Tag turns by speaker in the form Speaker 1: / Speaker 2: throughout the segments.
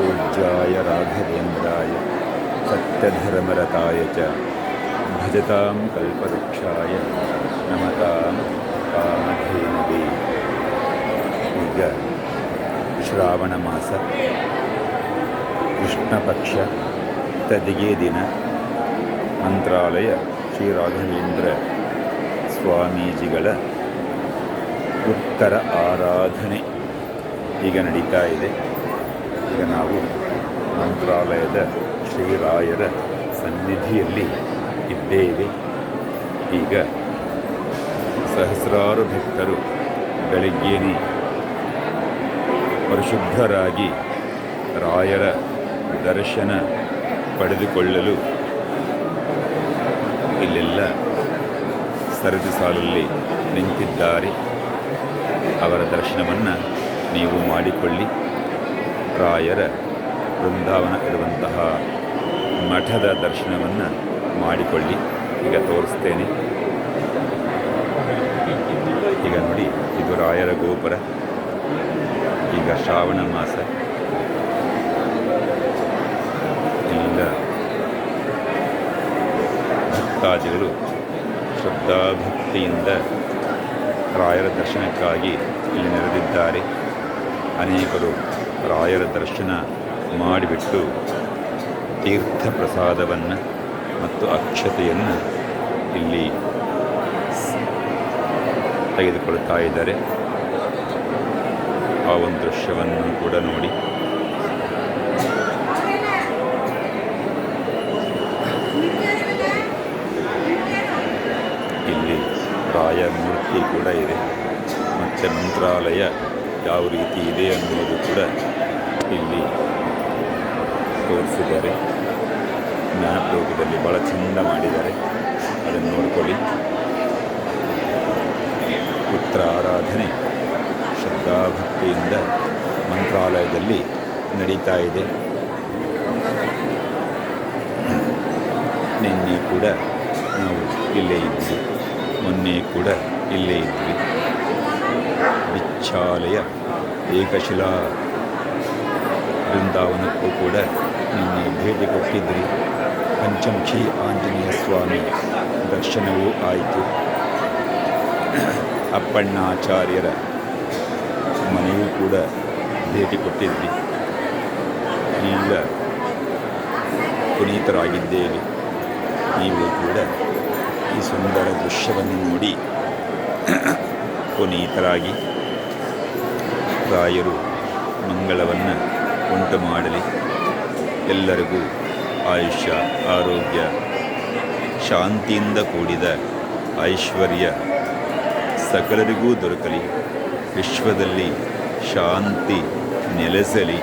Speaker 1: पूज्याय राघवेन्द्राय सत्यधर्मरताय च भजतां कल्पवृक्षाय नमतां कामधेनवे ಈಗ ಶ್ರಾವಣ ಮಾಸ ಕೃಷ್ಣ ಪಕ್ಷ ತದಿಗೆ ದಿನ ಮಂತ್ರಾಲಯ ಶ್ರೀ ರಾಘವೇಂದ್ರ ಸ್ವಾಮೀಜಿಗಳ ಉತ್ತರ ಆರಾಧನೆ ಈಗ ನಡೀತಾ ಇದೆ ಈಗ ನಾವು ಮಂತ್ರಾಲಯದ ಶ್ರೀರಾಯರ ಸನ್ನಿಧಿಯಲ್ಲಿ ಇದ್ದೇವೆ. ಈಗ ಸಹಸ್ರಾರು ಭಕ್ತರು ಬೆಳಗ್ಗೆನೇ ಪರಿಶುದ್ಧರಾಗಿ ರಾಯರ ದರ್ಶನ ಪಡೆದುಕೊಳ್ಳಲು ಇಲ್ಲೆಲ್ಲ ಸರದಿ ಸಾಲಲ್ಲಿ ನಿಂತಿದ್ದಾರೆ. ಅವರ ದರ್ಶನವನ್ನು ನೀವು ಮಾಡಿಕೊಳ್ಳಿ. ರಾಯರ ಬೃಂದಾವನ ಇರುವಂತಹ ಮಠದ ದರ್ಶನವನ್ನು ಮಾಡಿಕೊಳ್ಳಿ. ಈಗ ತೋರಿಸ್ತೇನೆ. ಈಗ ನೋಡಿ, ಇದು ರಾಯರ ಗೋಪುರ. ಈಗ ಶ್ರಾವಣ ಮಾಸ. ಇಲ್ಲಿಂದ ಭಕ್ತಾದಿಗಳು ಶ್ರದ್ಧಾಭಕ್ತಿಯಿಂದ ರಾಯರ ದರ್ಶನಕ್ಕಾಗಿ ಇಲ್ಲಿ ನೆರೆದಿದ್ದಾರೆ. ಅನೇಕರು ರಾಯರ ದರ್ಶನ ಮಾಡಿಬಿಟ್ಟು ತೀರ್ಥ ಪ್ರಸಾದವನ್ನು ಮತ್ತು ಅಕ್ಷತೆಯನ್ನು ಇಲ್ಲಿ ತೆಗೆದುಕೊಳ್ತಾ ಇದ್ದಾರೆ. ಆ ಒಂದು ದೃಶ್ಯವನ್ನು ಕೂಡ ನೋಡಿ. ಇಲ್ಲಿ ರಾಯ ಮೂರ್ತಿ ಕೂಡ ಇದೆ. ಮತ್ತು ಮಂತ್ರಾಲಯ ಯಾವ ರೀತಿ ಇದೆ ಅನ್ನೋದು ಕೂಡ ಇಲ್ಲಿ ತೋರಿಸಿದ್ದಾರೆ. ಜ್ಞಾನಪ್ರಯೋಗದಲ್ಲಿ ಭಾಳ ಚೆಂದ ಮಾಡಿದ್ದಾರೆ. ಅದನ್ನು ನೋಡಿಕೊಳ್ಳಿ. ಪುತ್ರ ಆರಾಧನೆ, ಶ್ರದ್ಧಾಭಕ್ತಿಯಿಂದ ಮಂತ್ರಾಲಯದಲ್ಲಿ ನಡೀತಾ ಇದೆ. ನಿನ್ನೆ ಕೂಡ ನಾವು ಇಲ್ಲೇ ಇದ್ವಿ. ಮೊನ್ನೆ ಕೂಡ ಇಲ್ಲೇ ಇದ್ವಿ. ವಿಚ್ಛಾಲಯ ಏಕಶಿಲಾ ಬೃಂದಾವನಕ್ಕೂ ಕೂಡ ನಿನ್ನೆ ಭೇಟಿ ಕೊಟ್ಟಿದ್ರಿ. ಪಂಚಮುಖಿ ಆಂಜನೇಯ ಸ್ವಾಮಿ ದರ್ಶನವೂ ಆಯಿತು. ಅಪ್ಪಣ್ಣಾಚಾರ್ಯರ ಮನೆಯೂ ಕೂಡ ಭೇಟಿ ಕೊಟ್ಟಿದ್ವಿ ಈಗ ಪುನೀತರಾಗಿದ್ದೇವೆ. ನೀವು ಕೂಡ ಈ ಸುಂದರ ದೃಶ್ಯವನ್ನು ನೋಡಿ ಪುನೀತರಾಗಿ ರಾಯರು ಮಂಗಳವನ್ನು ಉಂಟು ಮಾಡಲಿ. ಎಲ್ಲರಿಗೂ ಆಯುಷ್ಯ, ಆರೋಗ್ಯ, ಶಾಂತಿಯಿಂದ ಕೂಡಿದ ಐಶ್ವರ್ಯ ಸಕಲರಿಗೂ ದೊರಕಲಿ. ವಿಶ್ವದಲ್ಲಿ ಶಾಂತಿ ನೆಲೆಸಲಿ.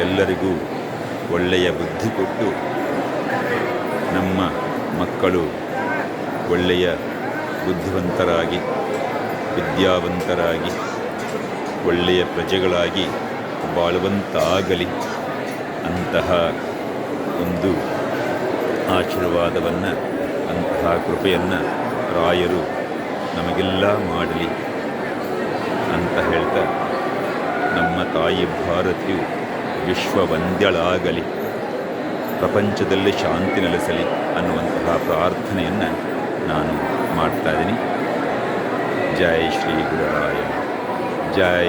Speaker 1: ಎಲ್ಲರಿಗೂ ಒಳ್ಳೆಯ ಬುದ್ಧಿ ಕೊಟ್ಟು ನಮ್ಮ ಮಕ್ಕಳು ಒಳ್ಳೆಯ ಬುದ್ಧಿವಂತರಾಗಿ, ವಿದ್ಯಾವಂತರಾಗಿ, ಒಳ್ಳೆಯ ಪ್ರಜೆಗಳಾಗಿ ಬಾಳುವಂತಾಗಲಿ. ಅಂತಹ ಒಂದು ಆಶೀರ್ವಾದವನ್ನು, ಅಂತಹ ಕೃಪೆಯನ್ನು ರಾಯರು ನಮಗೆಲ್ಲ ಮಾಡಲಿ ಅಂತ ಹೇಳ್ತಾ ನಮ್ಮ ತಾಯಿ ಭಾರತಿಯು ವಿಶ್ವವಂದ್ಯಳಾಗಲಿ, ಪ್ರಪಂಚದಲ್ಲಿ ಶಾಂತಿ ನೆಲೆಸಲಿ ಅನ್ನುವಂತಹ ಪ್ರಾರ್ಥನೆಯನ್ನು ನಾನು ಮಾಡ್ತಾ ಇದ್ದೀನಿ. ಜೈ ಶ್ರೀ ಗುರುರಾಯ ಜೈ